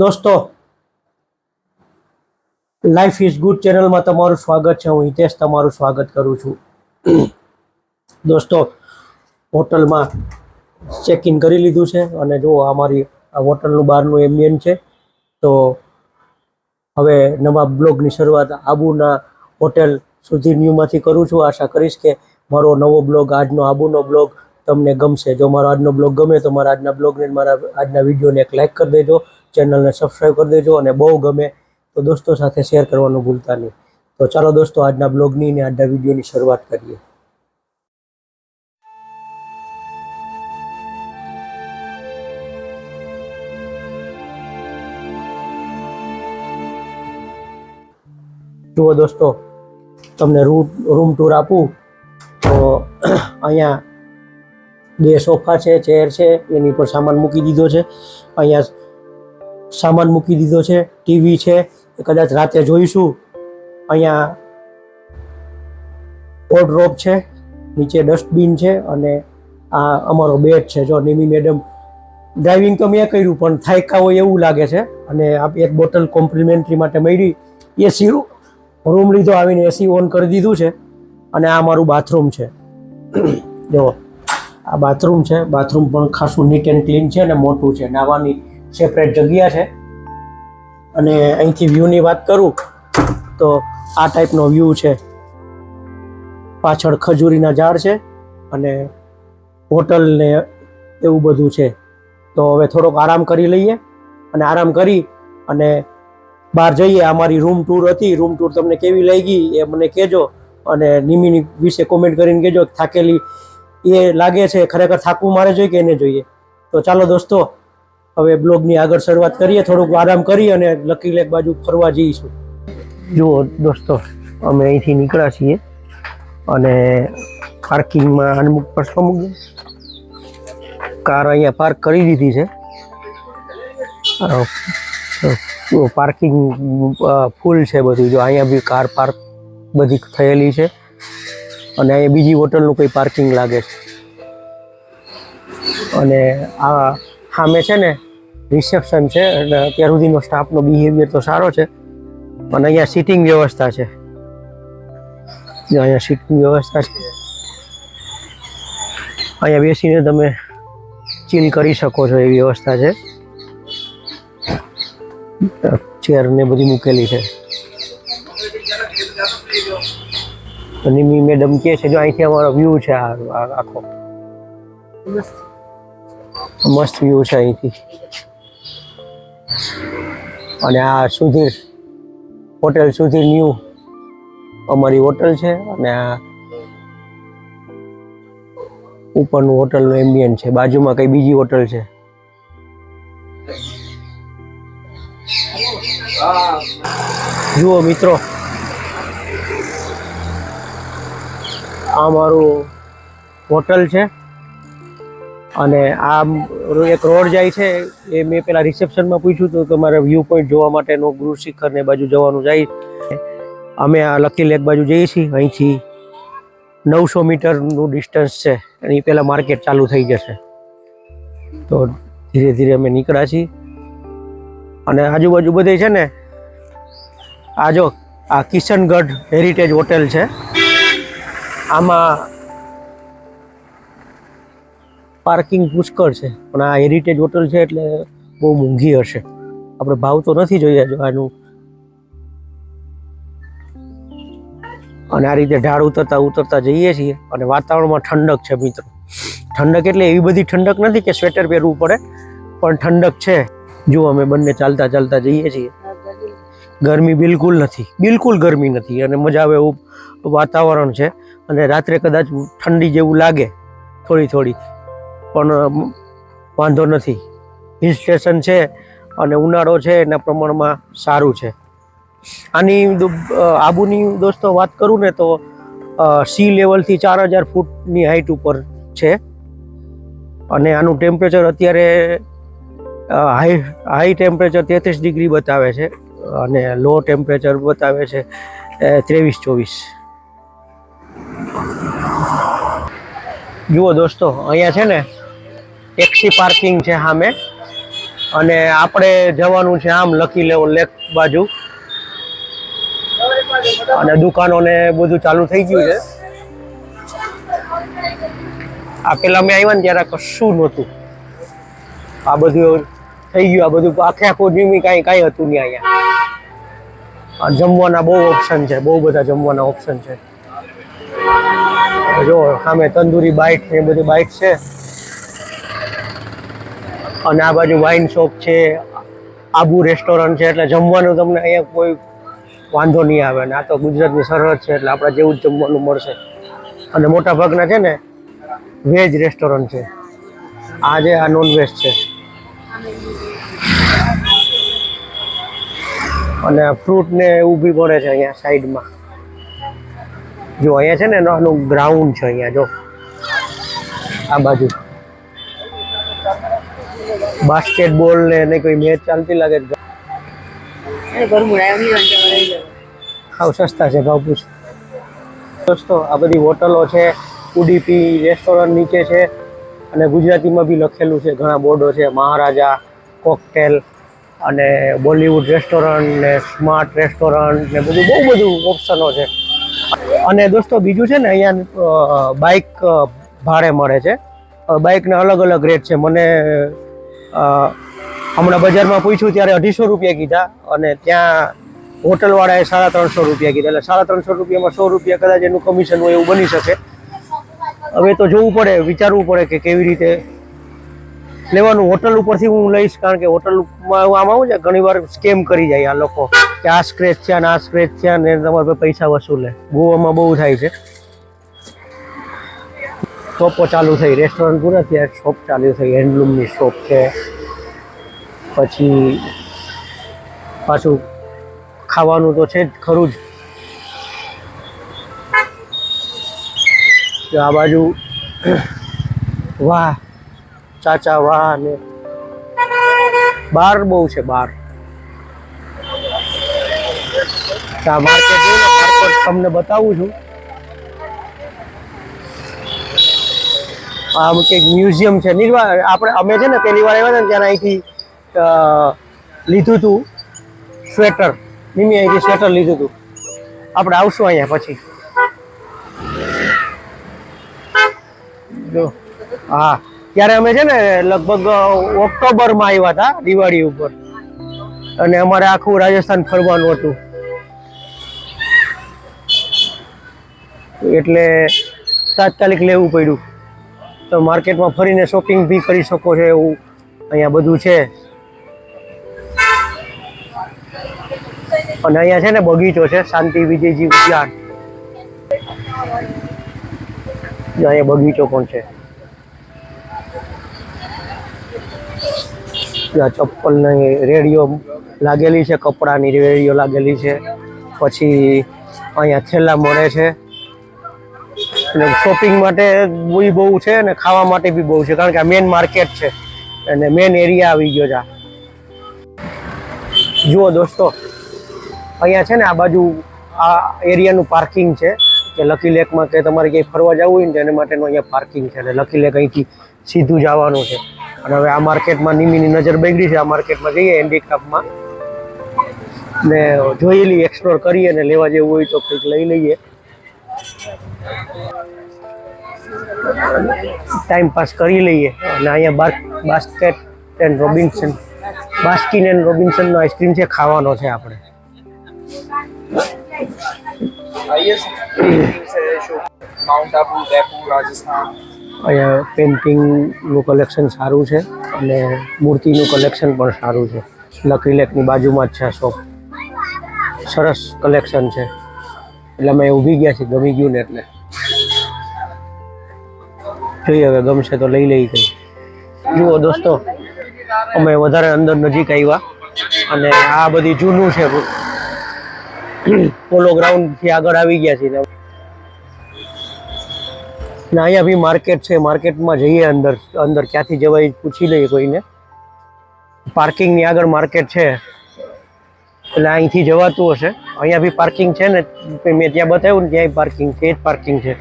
દોસ્તો life is good ચેનલમાં તમારું સ્વાગત છે. હું હિતેશ તમારું સ્વાગત કરું છું. દોસ્તો, હોટલમાં ચેક ઇન કરી લીધું છે અને જો અમારી આ હોટલનું બહારનું એમ્બિયન છે, તો હવે નવા બ્લોગની શરૂઆત આબુના હોટેલ સુધી ન્યૂમાંથી કરું છું. આશા કરીશ કે મારો નવો બ્લોગ, આજનો આબુનો બ્લોગ તમને ગમશે. જો મારો આજનો બ્લોગ ગમે તો મારા આજના બ્લોગને મારા આજના વિડીયોને એક લાઈક કરી દેજો. ચેનલને સબસ્ક્રાઈબ કરી દેજો અને બહુ ગમે તો દોસ્તો સાથે શેર કરવાનું ભૂલતા નહીં. તો ચાલો દોસ્તો, આજના બ્લોગની ને આજના વિડીયોની શરૂઆત કરીએ. જુઓ દોસ્તો, તમને રૂમ રૂમ ટૂર આપું, તો અહીંયા બે સોફા છે ચેર છે, એની પર સામાન મૂકી દીધો છે. અહીંયા સામાન મૂકી દીધો છે, ટીવી છે, કદાચ રાતે જોઈશું. અહીંયા વોર્ડરોબ છે, નીચે ડસ્ટબિન છે અને આ અમારો બેડ છે. જો નિમી મેડમ ડ્રાઇવિંગ તો મેં કર્યું, પણ થાયકા હોય એવું લાગે છે. અને એક બોટલ કોમ્પ્લિમેન્ટરી માટે મળી. એસી રૂમ લીધો, આવીને એસી ઓન કરી દીધું છે. અને આ મારું બાથરૂમ છે. જુઓ આ બાથરૂમ છે. બાથરૂમ પણ ખાસું નીટ એન્ડ ક્લીન છે અને મોટું છે. નાવાની સેપરેટ જગ્યા છે. અને અહીંથી વ્યૂની વાત કરું, તો આ ટાઈપનો વ્યૂ છે. પાછળ ખજૂરીના ઝાડ છે અને હોટલ ને એવું બધું છે. તો હવે થોડોક આરામ કરી લઈએ અને આરામ કરી અને બહાર જઈએ. અમારી રૂમ ટૂર હતી. રૂમ ટૂર તમને કેવી લાગી એ મને કહેજો અને નિમિની વિશે કોમેન્ટ કરીને કહેજો થાકેલી એ લાગે છે. ખરેખર થાકવું મારે જોઈએ કે એને જોઈએ. તો ચાલો દોસ્તો હવે બ્લોગની આગળ શરૂઆત કરીએ, થોડુંક આરામ કરી અને લકી લેક બાજુ ફરવા જઈશું. જુઓ દોસ્તો, અમે અહીંથી નીકળ્યા છીએ અને પાર્કિંગમાં અનમુક પ્રશ્નો મૂકી કાર અહીંયા પાર્ક કરી દીધી છે. પાર્કિંગ ફૂલ છે બધું. જો અહીંયા બી કાર પાર્ક બધી થયેલી છે અને અહીંયા બીજી હોટલનું કંઈ પાર્કિંગ લાગે છે. અને આ સામે છે ને રિસેપ્શન છે, એટલે અત્યાર સુધીનો સ્ટાફનો બિહેવિયર તો સારો છે, પણ અહીંયા સિટિંગ વ્યવસ્થા છે. જો અહીંયા સિટિંગ વ્યવસ્થા છે. અહીંયા બેસીને તમે ચીલ કરી શકો છો, એવી વ્યવસ્થા છે. ચેર ને બધી મૂકેલી છે. નિમી મેડમ કે છે, જો અહીંથી અમારો વ્યૂ છે આખો. મસ્ત વ્યૂ છે અહીંથી. અને આ સુધીર હોટેલ સુધીર ન્યૂ અમારી હોટલ છે અને આ ઉપરનું હોટલનું એમ્બિયન છે. બાજુમાં કઈ બીજી હોટલ છે? જુઓ મિત્રો, આ મારું હોટલ છે. અને આ એક રોડ જાય છે, એ મેં પેલા રિસેપ્શનમાં પૂછ્યું હતું કે મારે વ્યૂ પોઈન્ટ જોવા માટેનો ગૃહ શિખર ને બાજુ જવાનું જાય. અમે આ લકી લેક બાજુ જઈએ છીએ, અહીંથી નવસો મીટરનું ડિસ્ટન્સ છે, એની પહેલાં માર્કેટ ચાલુ થઈ જશે. તો ધીરે ધીરે અમે નીકળ્યા છીએ. અને આજુબાજુ બધે છે ને, આ જો, આ કિશનગઢ હેરિટેજ હોટેલ છે. આમાં પાર્કિંગ પુષ્કળ છે. પણ આ હેરિટેજ હોટલ છે એટલે બહુ મોંઘી હશે. આપણે ભાવ તો નથી જોઈએ જો આનું અને આ રીતે ઢાળ ઉતરતા ઉતરતા જઈએ છીએ અને વાતાવરણમાં ઠંડક છે મિત્રો. ઠંડક એટલે એવી બધી ઠંડક નથી કે સ્વેટર પહેરવું પડે, પણ ઠંડક છે. જો અમે બંને ચાલતા ચાલતા જઈએ છીએ. ગરમી બિલકુલ નથી. બિલકુલ ગરમી નથી અને મજા આવે એવું વાતાવરણ છે. અને રાત્રે કદાચ ઠંડી જેવું લાગે, થોડી થોડી. પણ વાંધો નથી. હિલ સ્ટેશન છે અને ઉનાળો છે એના પ્રમાણમાં સારું છે. આની આબુની દોસ્તો વાત કરું ને તો સી લેવલથી ચાર હજાર ફૂટની હાઇટ ઉપર છે. અને આનું ટેમ્પરેચર અત્યારે હાઈ હાઈ ટેમ્પરેચર તેત્રીસ ડિગ્રી બતાવે છે અને લો ટેમ્પરેચર બતાવે છે ત્રેવીસ ચોવીસ. જુઓ દોસ્તો, અહીંયા છે ને ટેક્સી પાર્કિંગ છે સામે. અને આપણે જવાનું છે આમ લકી લેવો લેક બાજુ. અને દુકાનો ને બધું ચાલુ થઈ ગયું છે. આ પેલા અમે આવ્યા ને ત્યારે કશું નહોતું. આ બધું થઈ ગયું, આ બધું આખે આખું જીમી કાંઈ કાંઈ હતું નહીં અહીંયા. જમવાના બહુ ઓપ્શન છે, બહુ બધા જમવાના ઓપ્શન છે. જો, સામે તંદુરી બાઇટ ને બધી બાઇટ છે. અને આ બાજુ વાઇન શોપ છે, આબુ રેસ્ટોરન્ટ છે, એટલે જમવાનું તમને અહીંયા કોઈ વાંધો નહીં આવે. ને આ તો ગુજરાતની સરહદ છે, એટલે આપણે જેવું જ જમવાનું મળશે. અને મોટા ભાગના છે ને વેજ રેસ્ટોરન્ટ છે. આ જે આ નોન વેજ છે. અને ફ્રૂટ ને ઊભી પડે છે અહીંયા સાઈડમાં જો અહીંયા છે ને નાનું ગ્રાઉન્ડ છે અહીંયા, જો. આ બાજુ. બાસ્કેટબોલ ને એને કોઈ મેચ ચાલતી લાગે. હાવ સસ્તા છે ભાવ પૂછ. દોસ્તો આ બધી હોટલો છે ઉડીપી રેસ્ટોરન્ટ નીચે છે અને ગુજરાતીમાં બી લખેલું છે ઘણા બોર્ડો છે મહારાજા કોકટેલ અને બોલિવૂડ રેસ્ટોરન્ટ ને સ્માર્ટ રેસ્ટોરન્ટ ને બધું બહુ બધું ઓપ્શનો છે. અને દોસ્તો બીજું છે ને અહીંયા બાઇક ભાડે મળે છે. બાઇકના અલગ અલગ રેટ છે. મને હમણાં બજારમાં પૂછ્યું ત્યારે અઢીસો રૂપિયા કીધા અને ત્યાં હોટલવાળાએ સાડા ત્રણસો રૂપિયા કીધા. એટલે સાડા ત્રણસો રૂપિયામાં સો રૂપિયા કદાચ એનું કમિશન હોય એવું બની શકે. હવે તો જોવું પડે, વિચારવું પડે કે કેવી રીતે લેવાનું. હોટલ ઉપરથી હું લઈશ, કારણ કે હોટલમાં આમ આવું છે ઘણી વાર સ્કેમ કરી જાય આ લોકો કે આ સ્ક્રેચ છે ને આ સ્ક્રેચ છે ને તમારે પૈસા વસૂલે. ગોવામાં બહુ થાય છે. શોપો ચાલુ થઈ રેસ્ટોરન્ટ પૂરા થયા શોપ ચાલુ થઈ હેન્ડલૂમની શોપ છે. પછી પાછું ખાવાનું તો છે જ ખરું જ. આ બાજુ વાહ, ચાચા વાહ ને બાર બહુ છે બાર. આ માર્કેટ તમને બતાવું છું. આમ કે મ્યુઝિયમ છે. નિર્વા આપણે અમે છે ને પહેલી વાર આવ્યા હતા ને ત્યારે અહીંથી લીધું હતું સ્વેટર. મિમી અહીંથી સ્વેટર લીધું હતું આપણે આવશું અહીંયા પછી. જો. હા. ત્યારે અમે છે ને લગભગ ઓક્ટોબરમાં આવ્યા હતા દિવાળી ઉપર. અને અમારે આખું રાજસ્થાન ફરવાનું હતું. એટલે તાત્કાલિક લેવું પડ્યું. તો માર્કેટમાં ફરીને શોપિંગ બી કરી શકો છો એવું અહીંયા બધું છે. અને અહીંયા છે ને બગીચો છે, શાંતિ, વિજયજી ઉદ્યાન. અહીંયા બગીચો પણ છે. ચપ્પલની રેડિયો લાગેલી છે, કપડાની રેડિયો લાગેલી છે. પછી અહીંયા થેલા મળે છે. અને શોપિંગ માટે બી બહુ છે અને ખાવા માટે બી બહુ છે. કારણ કે આ મેન માર્કેટ છે. અને મેન એરિયા આવી ગયો છે. જુઓ દોસ્તો, અહીંયા છે ને આ બાજુ આ એરિયાનું પાર્કિંગ છે. કે લકી લેકમાં કે તમારે ક્યાંય ફરવા જવું હોય ને એના માટેનું અહીંયા પાર્કિંગ છે. એટલે લકી લેક અહીંથી સીધું જવાનું છે. અને હવે આ માર્કેટમાં નિમીની નજર બગડી છે. આ માર્કેટમાં જઈએ હેન્ડીક્રાફ્ટમાં ને જોયેલી એક્સપ્લોર કરીએ અને લેવા જેવું હોય તો કંઈક લઈ લઈએ. ટાઈમ પાસ કરી લઈએ. અને અહીંયા basket and Robinson, Baskin and રોબિન્સનનો ice cream છે, ખાવાનો છે આપણે. અહીંયા પેન્ટિંગનું કલેક્શન સારું છે અને મૂર્તિનું કલેક્શન પણ સારું છે. લકી લેકની બાજુમાં જ છે શોપ સરસ કલેક્શન છે. એટલે અમે ઊભી ગયા છીએ, ગમી ગયું ને એટલે. જોઈએ હવે ગમશે તો લઈ લઈ ગઈ જુઓ દોસ્તો, અમે વધારે અંદર નજીક આવ્યા અને આ બધી જૂનું છે. પોલો ગ્રાઉન્ડથી આગળ આવી ગયા છીએ. ને અહીંયા બી માર્કેટ છે, માર્કેટમાં જઈએ અંદર અંદર ક્યાંથી જવાય પૂછી લઈએ કોઈને. પાર્કિંગની આગળ માર્કેટ છે. એટલે અહીંથી જવાતું હશે. અહીંયા બી પાર્કિંગ છે ને, મેં ત્યાં બતાવ્યું ને ત્યાં પાર્કિંગ છે, એ જ પાર્કિંગ છે.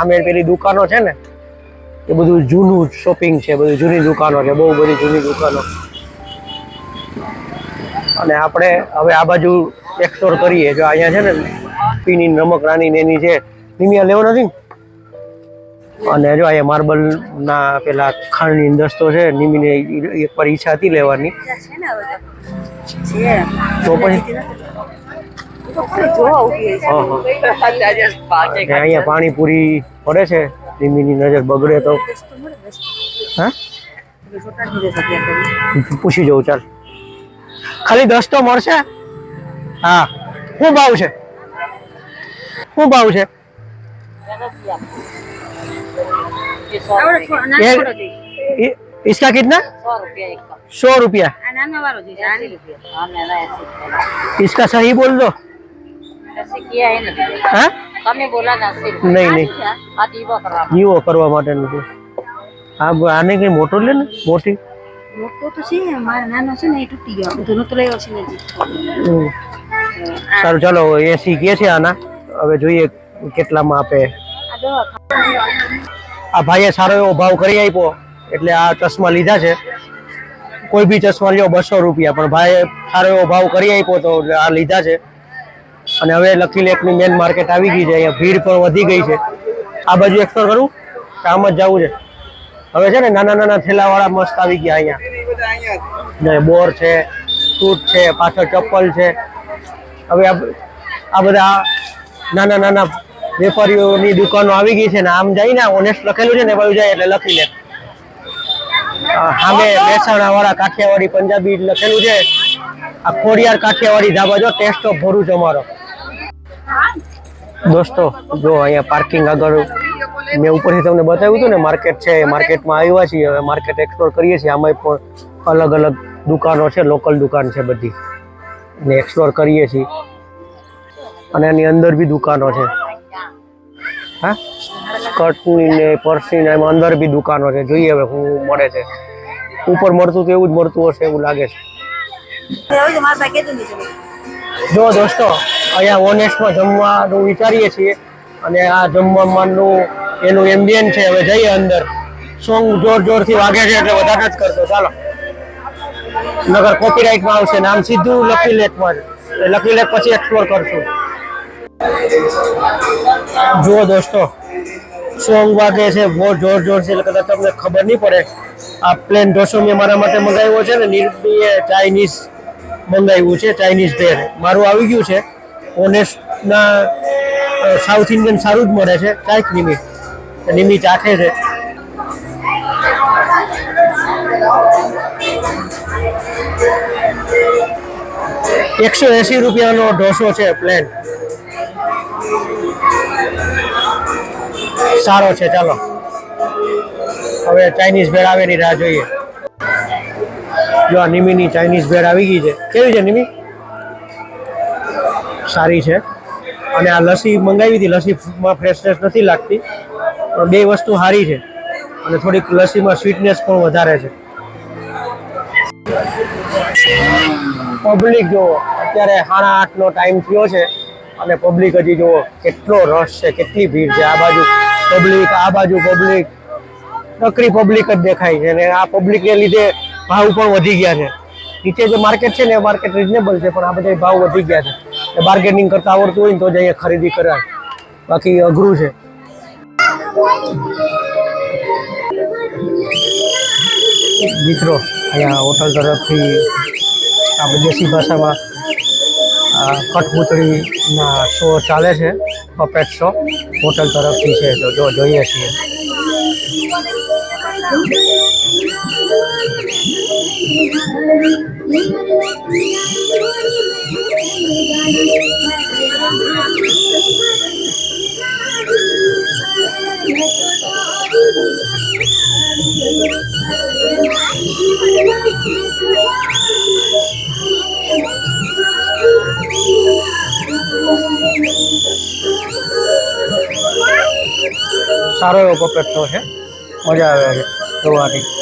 સામે પેલી દુકાનો છે ને એ બધું જૂનું શોપિંગ છે બધું જૂની દુકાનો છે બહુ બધી જૂની દુકાનો. અને આપણે હવે આ બાજુ એક્સપ્લોર કરીએ. જો અહીંયા છે ને પીની નમક રાની ને એની છે નિમિયા લેવો નથી અને જો અહીંયા માર્બલ ના પેલા ખાંડની દસ્તો છે નિમીને એક પર ઈચ્છા હતી લેવાની. તો. પછી? અહીંયા પાણીપુરી પડે છે નિમીની નજર બગડે તો રસ્તો મળે રસ્તો હા એટલે ચોટાડી દે સત્યા કરી પૂછી જવું ચાલ ખાલી દસ તો મળશે હા શું ભાવ છે શું ભાવ છે આવડે થોડો નાનો ये- થોડો જોઈએ इ- इसका कितना સો રૂપિયા એક કપ सौ रुपया આ નાનો વાળો જોઈએ આની રૂપિયા હા મેં એસી इसका सही बोल दो એસી કિયા હે નથી. હા? તમે બોલા ના નહીં નહીં. આ દીવો કરવા જીવો કરવા આ આને કઈ મોટો લે ને? મોટી? મોટો તો છે મારો નાનો છે ને એ તૂટી ગયો. બધું નતો લેવો છે ને સારું ચાલો એસી કે છે આના? હવે જોઈએ કેટલામાં આપે. આ ભાઈએ સારો એવો ભાવ કરી આપ્યો એટલે આ ચશ્મા લીધા છે. કોઈ બી ચશ્મા લ્યો બસો રૂપિયા પણ ભાઈએ સારો એવો ભાવ કરી આપ્યો તો આ લીધા છે. અને હવે લકી લેકની મેન માર્કેટ આવી ગઈ છે અહીંયા ભીડ પણ વધી ગઈ છે. આ બાજુ એક્સપ્લોર કરું કામ આમ જ જવું છે. હવે છે ને નાના નાના થેલાવાળા મસ્ત આવી ગયા અહીંયા. ને બોર છે સૂટ છે પાછળ ચપ્પલ છે. હવે આ બધા નાના નાના વેપારીઓની દુકાનો આવી ગઈ છે ને આમ જઈને ઓનેસ્ટ લખેલું છે ને બાજુ જાય એટલે લખી લે. સામે મહેસાણા વાળા કાઠિયાવાડી પંજાબી લખેલું છે. આ ખોડિયાર કાઠિયાવાડી ધાબા જો ટેસ્ટ ઓફ ભરું છે અમારો. દોસ્તો જો અહીંયા પાર્કિંગ આગળ મેં ઉપરથી તમને બતાવ્યું હતું ને માર્કેટ છે માર્કેટમાં આવ્યા છીએ હવે માર્કેટ એક્સપ્લોર કરીએ છીએ. આમાં પણ અલગ અલગ દુકાનો છે લોકલ દુકાન છે બધી. ને એક્સપ્લોર કરીએ છીએ. અને એની અંદર બી દુકાનો છે. હા? સ્કર્ટની ને પર્સની ને એમાં અંદર બી દુકાનો છે. જોઈએ હવે શું મળે છે. ઉપર મળતું તો એવું જ મળતું હશે એવું લાગે છે. જો દોસ્તો અહીંયા ઓનેસ્ટમાં જમવાનું વિચારીએ છીએ. અને આ જમવામાંનું એનું એમ્બિયન છે, હવે જઈએ અંદર. સોંગ જોર જોરથી વાગે છે એટલે વધારે જ કરતો. ચાલો. નગર કોપીરાઇટમાં આવશે. નામ સીધું લકી લેકમાં લકી લેક પછી એક્સપ્લોર કરશું. જુઓ દોસ્તો, સોંગ વાગે છે, બહુ જોર જોર છે એટલે કદાચ તમને ખબર નહીં પડે. આ પ્લેન ઢોસો મેં મારા માટે મંગાવ્યો છે ને નિર્દીએ ચાઇનીઝ મંગાવ્યું છે, ચાઇનીઝ ભેર મારું આવી ગયું છે. ઓનેસ્ટના સાઉથ ઇન્ડિયન સારું જ મળે છે. કાંઈક નિમી નિમી ચાખે છે. એકસો એસી રૂપિયાનો ઢોસો છે પ્લેન સારો છે, ચાલો. હવે ચાઇનીઝ ભેળ આવે રાહ જોઈએ. જો આ નિમીની ચાઇનીઝ ભેળ આવી ગઈ છે. કેવી છે નિમી? સારી છે. અને આ લસ્સી મંગાવી હતી, લસ્સીમાં ફ્રેશનેસ નથી લાગતી, પણ બે વસ્તુ સારી છે. અને થોડીક લસ્સીમાં સ્વીટનેસ પણ વધારે છે. પબ્લિક જુઓ, અત્યારે સાડા આઠનો ટાઈમ થયો છે. અને પબ્લિક હજી જુઓ, કેટલો રસ છે, કેટલી ભીડ છે. આ બાજુ પબ્લિક આ બાજુ પબ્લિક નકરી પબ્લિક જ દેખાય છે અને આ પબ્લિકને લીધે ભાવ પણ વધી ગયા છે. નીચે જે માર્કેટ છે ને, એ માર્કેટ રિઝનેબલ છે, પણ આ બધા ભાવ વધી ગયા છે. બાર્ગેનિંગ કરતા આવડતું હોય ને તો જ અહીંયા ખરીદી કરાય. બાકી અઘરું છે. મિત્રો, અહીંયા હોટલ તરફથી આ વિદેશી ભાષામાં કઠપુતળીના શો ચાલે છે પપેટ શો હોટલ તરફથી છે. તો જો, જોઈએ છીએ. Thank એવો પપેટ થયો છે. મજા આવે છે જોવાની.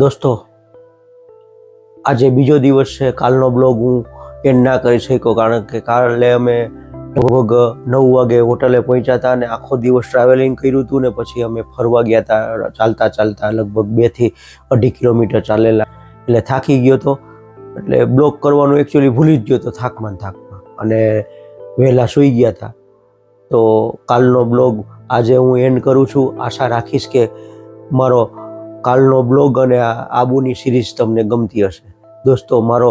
દોસ્તો, આજે બીજો દિવસ છે, કાલનો બ્લોગ હું એન્ડ ના કરી શક્યો કારણ કે કાલે અમે લગભગ નવ વાગે હોટલે પહોંચ્યા હતા અને આખો દિવસ ટ્રાવેલિંગ કર્યું હતું ને પછી અમે ફરવા ગયા હતા, ચાલતા ચાલતા લગભગ બેથી અઢી કિલોમીટર ચાલેલા, એટલે થાકી ગયો હતો એટલે બ્લોગ કરવાનું એકચ્યુઅલી ભૂલી જ ગયો હતો થાકમાં થાકમાં, અને વહેલા સૂઈ ગયા હતા. તો કાલનો બ્લોગ આજે હું એન્ડ કરું છું. આશા રાખીશ કે મારો કાલનો બ્લોગ અને આબુની સિરીઝ તમને ગમતી હશે. દોસ્તો, મારો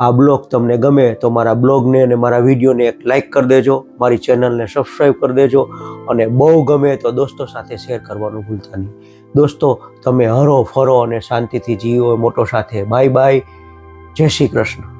આ બ્લોગ તમને ગમે તો મારા બ્લોગને અને મારા વિડીયોને એક લાઇક કરી દેજો, મારી ચેનલને સબસ્ક્રાઈબ કરી દેજો અને બહુ ગમે તો દોસ્તો સાથે શેર કરવાનું ભૂલતા નહીં. દોસ્તો, તમે હરો ફરો અને શાંતિથી જીવો મોટો સાથે. Bye bye. જય શ્રી કૃષ્ણ.